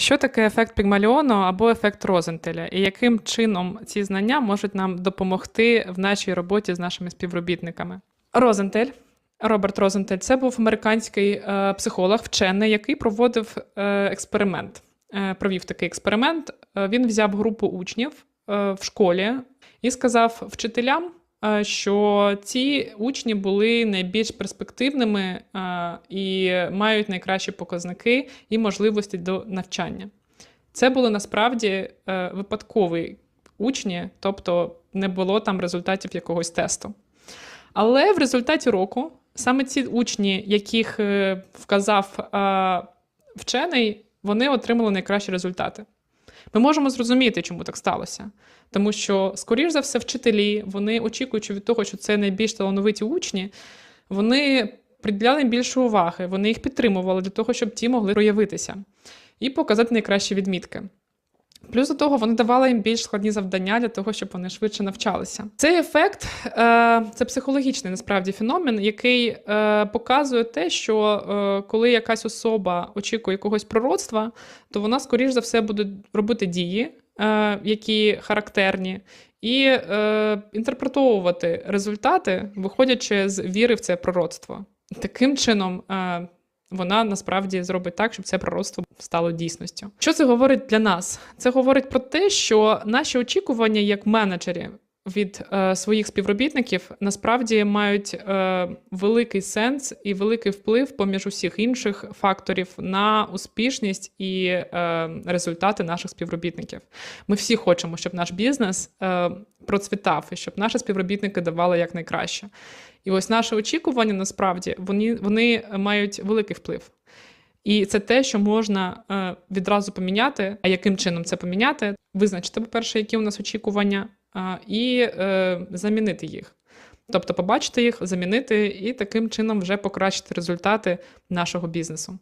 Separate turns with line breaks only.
Що таке ефект Пігмаліону або ефект Розентеля, і яким чином ці знання можуть нам допомогти в нашій роботі з нашими співробітниками? Розентель, Роберт Розентель, це був американський е, психолог, вчений, який проводив е, експеримент. Е, провів такий експеримент. Він взяв групу учнів в школі і сказав вчителям, що ці учні були найбільш перспективними е, і мають найкращі показники і можливості до навчання. Це були насправді е, випадкові учні, тобто не було там результатів якогось тесту. Але в результаті року саме ці учні, яких е, вказав е, вчений, вони отримали найкращі результати. Ми можемо зрозуміти, чому так сталося. Тому що, скоріш за все, вчителі, вони очікуючи від того, що це найбільш талановиті учні, вони приділяли більше уваги, вони їх підтримували для того, щоб ті могли проявитися і показати найкращі відмітки. Плюс до того, вони давали їм більш складні завдання для того, щоб вони швидше навчалися. Цей ефект е, це психологічний насправді феномен, який е, показує те, що е, коли якась особа очікує якогось пророцтва, то вона, скоріш за все, буде робити дії, які характерні, і інтерпретовувати результати, виходячи з віри в це пророцтво. Таким чином. Вона насправді зробить так, щоб це пророцтво стало дійсністю. Що це говорить для нас? Це говорить про те, що наші очікування як менеджерів від е, своїх співробітників насправді мають е, великий сенс і великий вплив поміж усіх інших факторів на успішність і е, результати наших співробітників. Ми всі хочемо, щоб наш бізнес е, процвітав і щоб наші співробітники давали якнайкраще. І ось наше очікування насправді вони, вони мають великий вплив. І це те, що можна е, відразу поміняти. А яким чином це поміняти? Визначити, по-перше, які у нас очікування, і е, замінити їх. Тобто побачити їх, замінити і таким чином вже покращити результати нашого бізнесу.